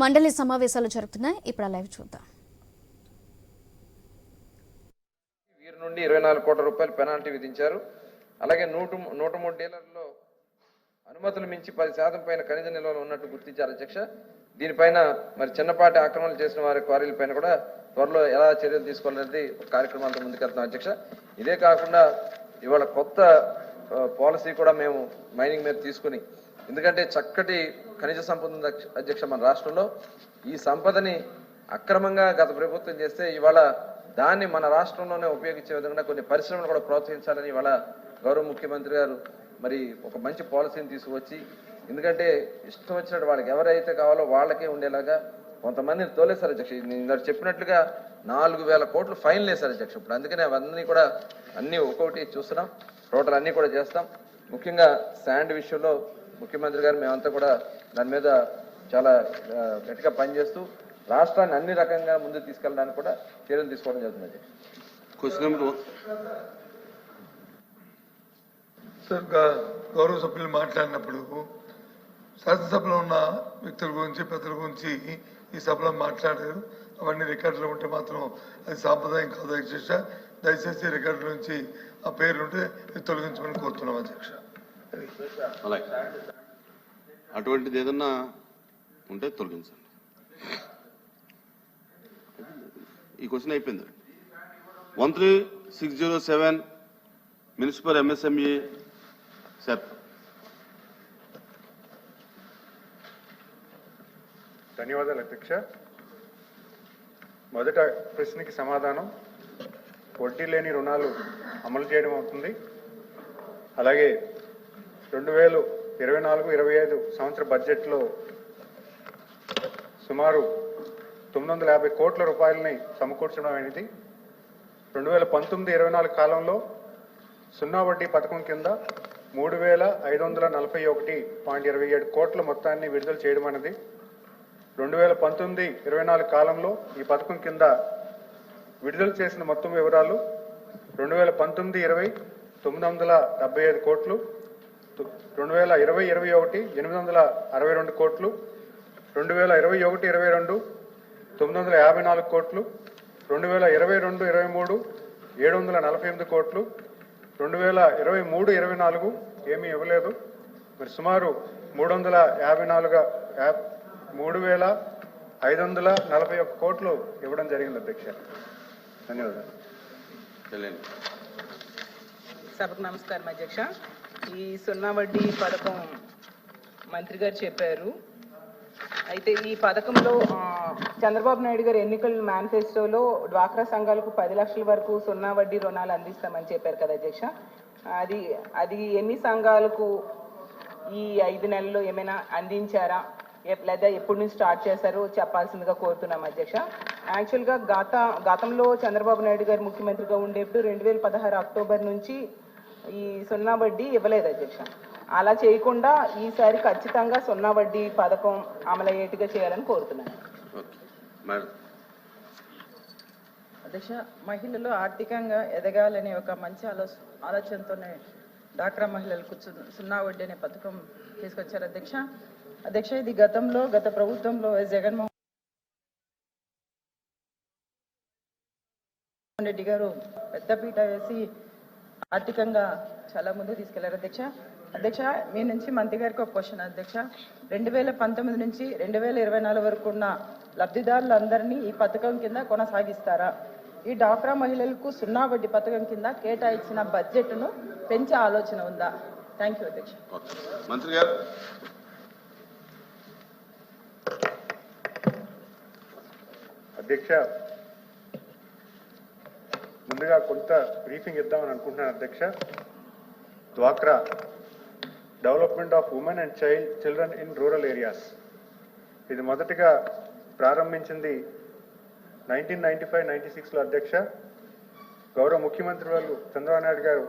మండలి సమావేశాలు జరుగుతున్నాయి. ఇప్పుడు లైవ్ చూద్దాం. వీరి నుండి ఇరవై నాలుగు కోట్ల రూపాయలు పెనాల్టీ విధించారు. అలాగే నూట నూట మూడు డీలర్లో అనుమతులు మించి పది శాతం పైన ఖనిజ నిల్వలు ఉన్నట్టు గుర్తించారు అధ్యక్ష. దీనిపైన మరి చిన్నపాటి ఆక్రమణలు చేసిన వారి క్వారీల పైన కూడా త్వరలో ఎలా చర్యలు తీసుకోవాలనేది కార్యక్రమాలతో ముందుకెళ్తాం అధ్యక్ష. ఇదే కాకుండా ఇవాళ కొత్త పాలసీ కూడా మేము మైనింగ్ మీద తీసుకుని ఎందుకంటే చక్కటి ఖనిజ సంపద అధ్యక్ష- మన రాష్ట్రంలో ఈ సంపదని అక్రమంగా గత ప్రభుత్వం చేస్తే ఇవాళ దాన్ని మన రాష్ట్రంలోనే ఉపయోగించే విధంగా కొన్ని పరిశ్రమలు కూడా ప్రోత్సహించాలని ఇవాళ గౌరవ ముఖ్యమంత్రి గారు మరి ఒక మంచి పాలసీని తీసుకువచ్చి ఎందుకంటే ఇష్టం వచ్చినట్టు వాళ్ళకి ఎవరైతే కావాలో వాళ్ళకే ఉండేలాగా కొంతమందిని తోలేశారు అధ్యక్ష. నేను ఇందాక చెప్పినట్లుగా నాలుగు వేల కోట్లు ఫైన్ వేశారు అధ్యక్ష. ఇప్పుడు అందుకనే అవన్నీ కూడా అన్నీ ఒక్కొక్కటి చూస్తున్నాం. టోటల్ అన్ని కూడా చేస్తాం. ముఖ్యంగా శాండ్ విషయంలో ముఖ్యమంత్రి గారు మేమంతా కూడా దాని మీద చాలా గట్టిగా పనిచేస్తూ రాష్ట్రాన్ని అన్ని రకంగా ముందుకు తీసుకెళ్ళడానికి కూడా చర్యలు తీసుకోవడం జరుగుతుంది. క్వశ్చన్ నెంబర్ సార్ గౌరవ సభ్యులు మాట్లాడినప్పుడు శాసనసభలో ఉన్న వ్యక్తుల గురించి పెద్దల గురించి ఈ సభలో మాట్లాడారు. అవన్నీ రికార్డులో ఉంటే మాత్రం అది సాంప్రదాయం కాదు అధ్యక్ష. దయచేసి రికార్డు నుంచి ఆ పేర్లు ఉంటే తొలగించమని కోరుతున్నాం అధ్యక్ష. అలాగే. అటువంటిది ఏదన్నా ఉంటే తొలగించండి. ఈ క్వశ్చన్ అయిపోయింది. One three six zero seven municipal MSME set ధన్యవాదాలు అధ్యక్ష. మొదట ప్రశ్నకి సమాధానం వడ్డీ లేని రుణాలు అమలు చేయడం అవుతుంది. అలాగే రెండు వేలు ఇరవై నాలుగు ఇరవై ఐదు సంవత్సర బడ్జెట్లో సుమారు తొమ్మిది వందల యాభై కోట్ల రూపాయలని సమకూర్చడం అనేది రెండు వేల పంతొమ్మిది ఇరవై నాలుగు కాలంలో సున్నా వడ్డీ పథకం కింద మూడు వేల ఐదు వందల నలభై ఒకటి పాయింట్ ఇరవై ఏడు కోట్ల మొత్తాన్ని విడుదల చేయడం అనేది రెండు వేల పంతొమ్మిది ఇరవై నాలుగు కాలంలో ఈ పథకం కింద విడుదల చేసిన మొత్తం వివరాలు రెండు వేల పంతొమ్మిది ఇరవై తొమ్మిది వందల డెబ్బై ఐదు కోట్లు రెండు వేల ఇరవై ఇరవై ఒకటి ఎనిమిది వందల అరవై రెండు కోట్లు రెండు వేల ఇరవై ఒకటి ఇరవై రెండు తొమ్మిది వందల యాభై నాలుగు కోట్లు రెండు వేల ఇరవై రెండు ఇరవై మూడు ఏడు వందల నలభై ఎనిమిది కోట్లు రెండు వేల ఇరవై మూడు ఇరవై నాలుగు ఏమీ ఇవ్వలేదు. మరి సుమారు మూడు వందల యాభై నాలుగు మూడు వేల ఐదు వందల నలభై ఒక్క కోట్లు ఇవ్వడం జరిగింది అధ్యక్ష. ధన్యవాదాలు. సభకు నమస్కారం అధ్యక్ష. ఈ సున్నా వడ్డీ పథకం మంత్రి గారు చెప్పారు. అయితే ఈ పథకంలో చంద్రబాబు నాయుడు గారు ఎన్నికల మేనిఫెస్టోలో డ్వాక్రా సంఘాలకు పది లక్షల వరకు సున్నా వడ్డీ రుణాలు అందిస్తామని చెప్పారు కదా అధ్యక్ష. అది అది ఎన్ని సంఘాలకు ఈ ఐదు నెలల్లో ఏమైనా అందించారా? లేదా ఎప్పటి నుంచి స్టార్ట్ చేశారో చెప్పాల్సిందిగా కోరుతున్నాం అధ్యక్ష. యాక్చువల్గా గత గతంలో చంద్రబాబు నాయుడు గారు ముఖ్యమంత్రిగా ఉండేప్పుడు రెండు వేల పదహారు అక్టోబర్ నుంచి ఈ సున్నా వడ్డీ ఇవ్వలేదు అధ్యక్ష. అలా చేయకుండా ఈసారి ఖచ్చితంగా సున్నా వడ్డీ పథకం అమలయ్యేట్టుగా చేయాలని కోరుతున్నాను. అధ్యక్ష మహిళలు ఆర్థికంగా ఎదగాలనే ఒక మంచి ఆలో ఆలోచనతోనే డాక్రా మహిళలకు సున్నా వడ్డీ అనే పథకం తీసుకొచ్చారు అధ్యక్ష. అధ్యక్ష ఇది గతంలో గత ప్రభుత్వంలో వైఎస్ జగన్మోహన్ రెడ్డి గారు పెద్దపీట వేసి ఆర్థికంగా చాలా ముందుకు తీసుకెళ్ళారు అధ్యక్ష. అధ్యక్ష మీ నుంచి మంత్రి గారికి ఒక క్వశ్చన్ అధ్యక్ష. రెండు వేల పంతొమ్మిది నుంచి రెండు వేల ఇరవై నాలుగు వరకు ఉన్న లబ్ధిదారులందరినీ ఈ పథకం కింద కొనసాగిస్తారా? ఈ డాక్రా మహిళలకు సున్నా వడ్డీ పథకం కింద కేటాయించిన బడ్జెట్ను పెంచే ఆలోచన ఉందా? థ్యాంక్ యూ అధ్యక్ష. మంత్రి గారు. అధ్యక్ష ముందుగా కొంత బ్రీఫింగ్ ఇద్దామని అనుకుంటున్నాను అధ్యక్ష. డ్వాక్రా development of women and child children in rural areas ఇది మొదటిగా ప్రారంభించింది నైన్టీన్ నైన్టీ ఫైవ్ నైన్టీ సిక్స్లో అధ్యక్ష గౌరవ ముఖ్యమంత్రి వాళ్ళు చంద్రబాబు నాయుడు గారు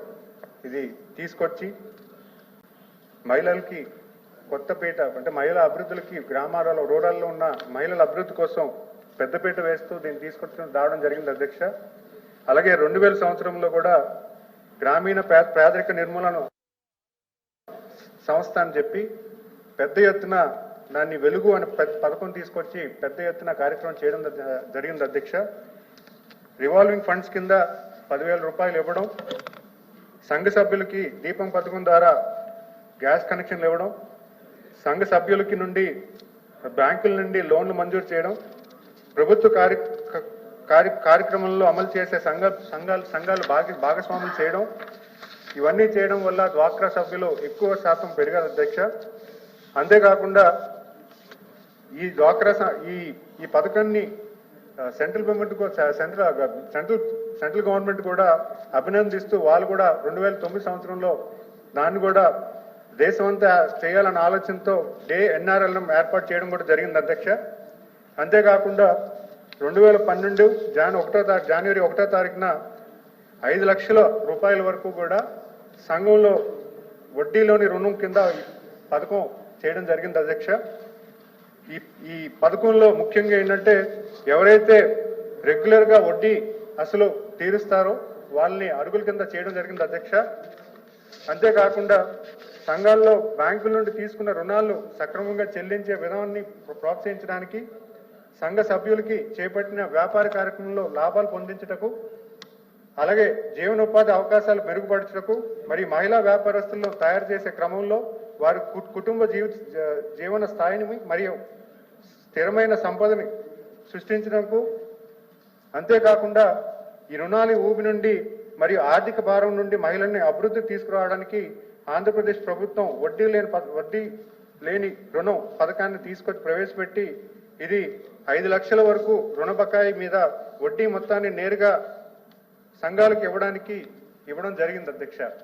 ఇది తీసుకొచ్చి మహిళలకి కొత్తపేట అంటే మహిళల అభివృద్ధులకి గ్రామాలలో రూరల్లో ఉన్న మహిళల అభివృద్ధి కోసం పెద్దపీట వేస్తూ దీన్ని తీసుకొచ్చి రావడం జరిగింది అధ్యక్ష. అలాగే రెండు వేల సంవత్సరంలో కూడా గ్రామీణ పేదరిక నిర్మూలన సంస్థ అని చెప్పి పెద్ద ఎత్తున దాన్ని వెలుగు అనే పెద్ద పథకం తీసుకొచ్చి పెద్ద ఎత్తున కార్యక్రమం చేయడం జ- జరిగింది అధ్యక్ష. రివాల్వింగ్ ఫండ్స్ కింద పదివేల రూపాయలు ఇవ్వడం సంఘ సభ్యులకి దీపం పథకం ద్వారా గ్యాస్ కనెక్షన్లు ఇవ్వడం సంఘ సభ్యులకి నుండి బ్యాంకుల నుండి లోన్లు మంజూరు చేయడం ప్రభుత్వ కార్య కార్య కార్యక్రమంలో అమలు చేసే సంఘ సంఘాలు సంఘాలు భాగ భాగస్వాములు చేయడం ఇవన్నీ చేయడం వల్ల డ్వాక్రా సభ్యులు ఎక్కువ శాతం పెరిగారు అధ్యక్ష. అంతేకాకుండా ఈ డ్వాక్రా ఈ ఈ పథకాన్ని central government central central central government కూడా అభినందిస్తూ వాళ్ళు కూడా రెండు వేల తొమ్మిది సంవత్సరంలో దాన్ని కూడా దేశమంతా చేయాలన్న ఆలోచనతో డే ఎన్ఆర్ఎల్ఎం ఏర్పాటు చేయడం కూడా జరిగింది అధ్యక్ష. అంతేకాకుండా రెండు వేల పన్నెండు జాన్ ఒకటో తారీఖు జనవరి ఒకటో తారీఖున ఐదు లక్షల రూపాయల వరకు కూడా సంఘంలో వడ్డీలోని రుణం కింద పథకం చేయడం జరిగింది అధ్యక్ష. ఈ ఈ పథకంలో ముఖ్యంగా ఏంటంటే ఎవరైతే రెగ్యులర్గా వడ్డీ అసలు తీరుస్తారో వాళ్ళని అరుగుల కింద చేయడం జరిగింది అధ్యక్ష. అంతేకాకుండా సంఘాల్లో బ్యాంకుల నుండి తీసుకున్న రుణాలు సక్రమంగా చెల్లించే విధానాన్ని ప్రోత్సహించడానికి సంఘ సభ్యులకి చేపట్టిన వ్యాపార కార్యక్రమంలో లాభాలు పొందించుటకు అలాగే జీవనోపాధి అవకాశాలు మెరుగుపరచటకు మరియు మహిళా వ్యాపారస్తులను తయారు చేసే క్రమంలో వారి కుటుంబ జీవిత జీవన స్థాయిని మరియు స్థిరమైన సంపదని సృష్టించడానికి అంతేకాకుండా ఈ రుణాల ఊబి నుండి మరియు ఆర్థిక భారం నుండి మహిళల్ని అభివృద్ధి తీసుకురావడానికి ఆంధ్రప్రదేశ్ ప్రభుత్వం వడ్డీ లేని వడ్డీ లేని రుణం పథకాన్ని తీసుకొచ్చి ప్రవేశపెట్టి ఇది ఐదు లక్షల వరకు రుణ బకాయి మీద వడ్డీ మొత్తాన్ని నేరుగా సంఘాలకు ఇవ్వడానికి ఇవ్వడం జరిగింది అధ్యక్ష.